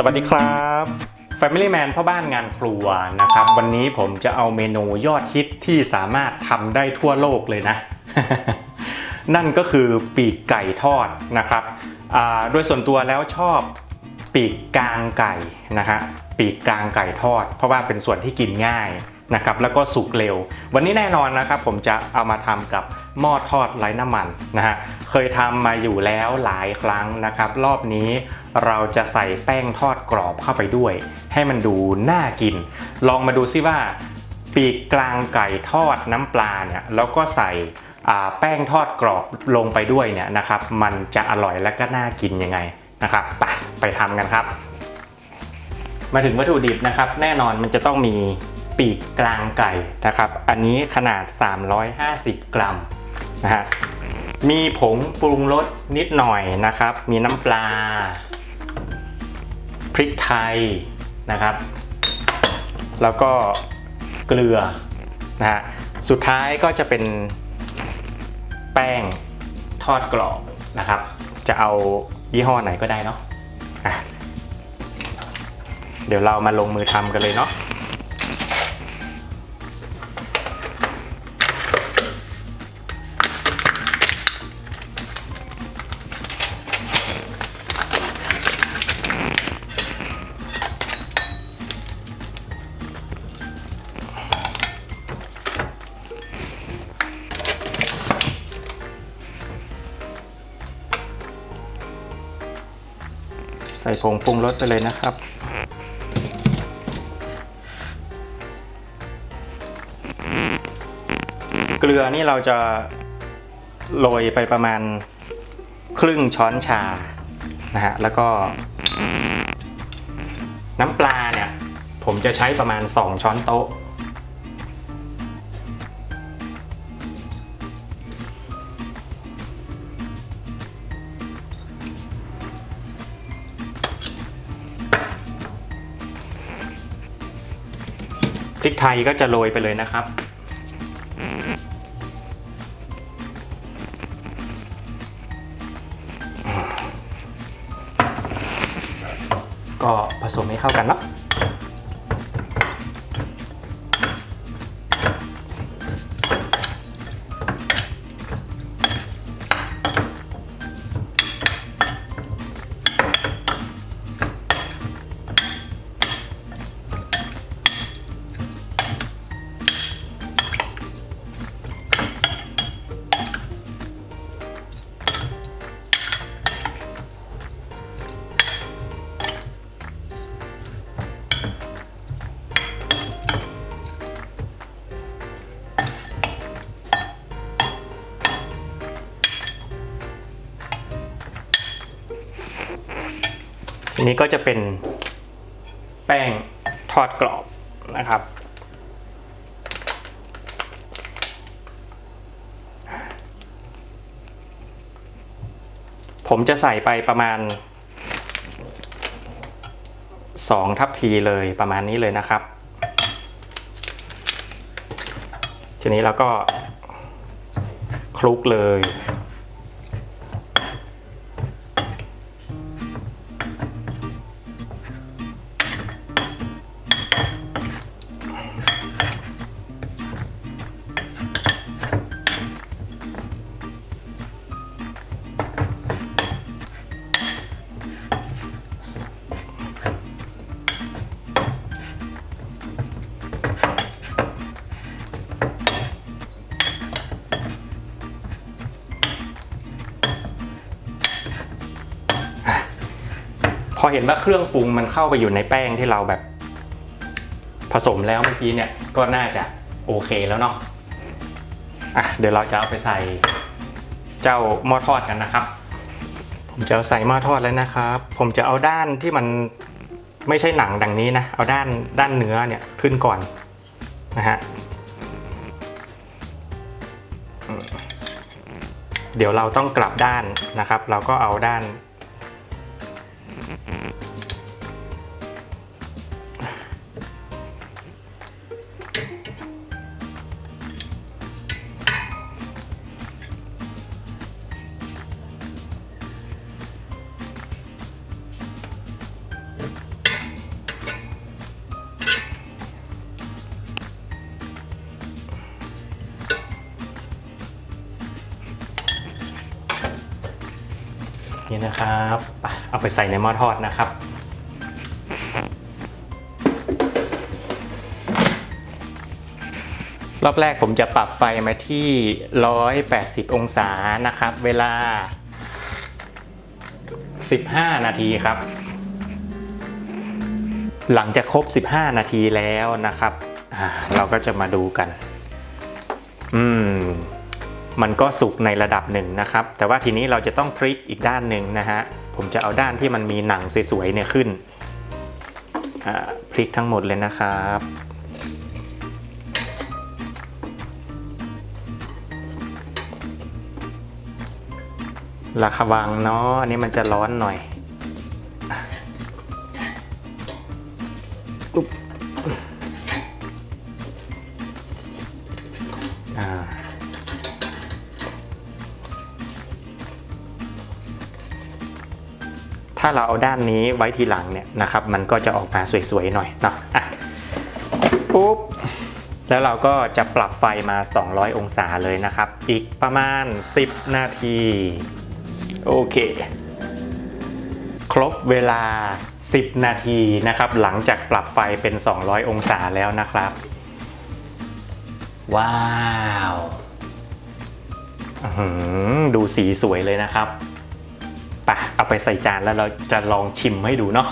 สวัสดีครับ Family Man พ่อบ้านงานครัวนะครับ วันนี้ผมจะเอาเมนูยอดฮิตที่สามารถทำได้ทั่วโลกเลยนะ นั่นก็คือปีกไก่ทอดนะครับอ่าโดยส่วนตัวแล้วชอบปีกกลางไก่นะฮะปีกกลางไก่ทอด เพราะว่าเป็นส่วนที่กินง่าย นะครับแล้วก็สุกเร็ว วันนี้แน่นอนนะครับผมจะเอามาทำกับหม้อทอดไร้น้ำมันนะฮะเคยทำมาอยู่แล้วหลายครั้งนะครับ รอบนี้เราจะใส่แป้งทอดกรอบเข้าไปด้วย ให้มันดูน่ากิน ลองมาดูซิว่าปีกกลางไก่ทอดน้ำปลาเนี่ยแล้วก็ใส่แป้งทอดกรอบลงไปด้วยเนี่ยนะครับ มันจะอร่อยและก็น่ากินยังไงนะครับไปไปทำกันครับ มาถึงวัตถุดิบนะครับ แน่นอนมันจะต้องมี ปีกกลางไก่นะครับ อันนี้ขนาด 350 กรัมนะฮะมีผงปรุงรสนิดหน่อยนะครับ มีน้ำปลา พริกไทยนะครับ แล้วก็เกลือนะฮะสุดท้ายก็จะเป็นแป้งทอดกรอบนะครับ จะเอายี่ห้อไหนก็ได้เนาะะเดี๋ยวเรามาลงมือทำกันเลยเนาะ ส่ผงปรุงรสไปเลยนะครับ เกลือนี่เราจะโรยไปประมาณครึ่งช้อนชานะฮะแล้วก็ น้ำปลาเนี่ย ผมจะใช้ประมาณ 2 ช้อนโต๊ะ พริกไทยก็จะโรยไปเลยนะครับ ก็ผสมให้เข้ากันเนาะ นี้ก็จะเป็นแป้งทอดกรอบนะครับ ผมจะใส่ไปประมาณ 2 ทัพพีเลยประมาณนี้เลยนะครับ ทีนี้เราก็คลุกเลย พอเห็นว่าเครื่องปรุงมันเข้าไปอยู่ในแป้งที่เราแบบ ผสมแล้วเมื่อกี้เนี่ยก็น่าจะโอเคแล้วเนาะอะเดี๋ยวเราจะเอาไปใส่เจ้าหม้อทอดกันนะครับ ผมจะเอาใส่หม้อทอดแล้วนะครับ ผมจะเอาด้านที่มันไม่ใช่หนังดังนี้นะ เอาด้านด้านเนื้อเนี่ยขึ้นก่อนนะฮะเดี๋ยวเราต้องกลับด้านนะครับ เราก็เอาด้าน นี่นะครับไป เอาไปใส่ในหม้อทอดนะครับ รอบแรกผมจะปรับไฟมาที่ 180 องศานะครับ เวลา 15 นาทีครับ หลังจากครบ 15 นาทีแล้วนะครับอ่าเราก็จะมาดูกัน อืม มันก็สุกในระดับหนึ่งนะครับ แต่ว่าทีนี้เราจะต้องพลิกอีกด้านหนึ่งนะฮะ ผมจะเอาด้านที่มันมีหนังสวยๆเนี่ยขึ้นพลิกทั้งหมดเลยนะครับ ระวังเนาะอันนี้มันจะร้อนหน่อยอุ๊บอ่า ถ้าเราเอาด้านนี้ไว้ทีหลังเนี่ยนะครับ มันก็จะออกมาสวยๆหน่อยเนาะอะปุ๊บแล้วเราก็จะปรับไฟมา 200 องศาเลยนะครับ อีกประมาณ 10 นาที โอเค ครบเวลา 10 นาทีนะครับ หลังจากปรับไฟเป็น 200 องศาแล้วนะครับ ว้าวหือดูสีสวยเลยนะครับ ปะเอาไปใส่จานแล้วเราจะลองชิมให้ดูเนาะ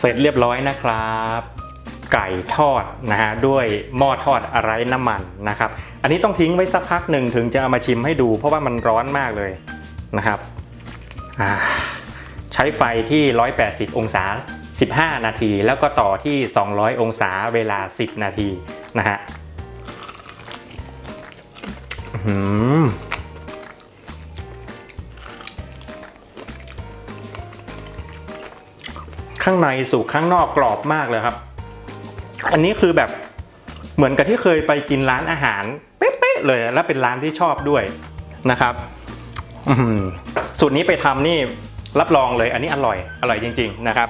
เสร็จเรียบร้อยนะครับ ไก่ทอดนะฮะด้วยหม้อทอดไร้น้ำมันนะครับ อันนี้ต้องทิ้งไว้สักพักหนึ่งถึงจะเอามาชิมให้ดู เพราะว่ามันร้อนมากเลยนะครับใช้ไฟที่ 180 องศา 15 นาที แล้วก็ต่อที่ 200 องศาเวลา 10 นาทีนะฮะอื้อ ข้างในสุกข้างนอกกรอบมากเลยครับ อันนี้คือแบบเหมือนกับที่เคยไปกินร้านอาหารเป๊ะๆเลย และเป็นร้านที่ชอบด้วยนะครับสูตรนี้ไปทำนี่รับรองเลย อันนี้อร่อยอร่อยจริง ๆนะครับ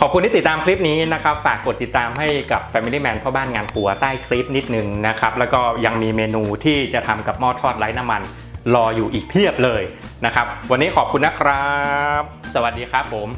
ขอบคุณที่ติดตามคลิปนี้นะครับ ฝากกดติดตามให้กับ Family Man พ่อบ้านงานครัวใต้คลิปนิดนึงนะครับ แล้วก็ยังมีเมนูที่จะทำกับหม้อทอดไร้น้ำมัน รออยู่อีกเพียบเลยนะครับ วันนี้ขอบคุณนะครับ สวัสดีครับผม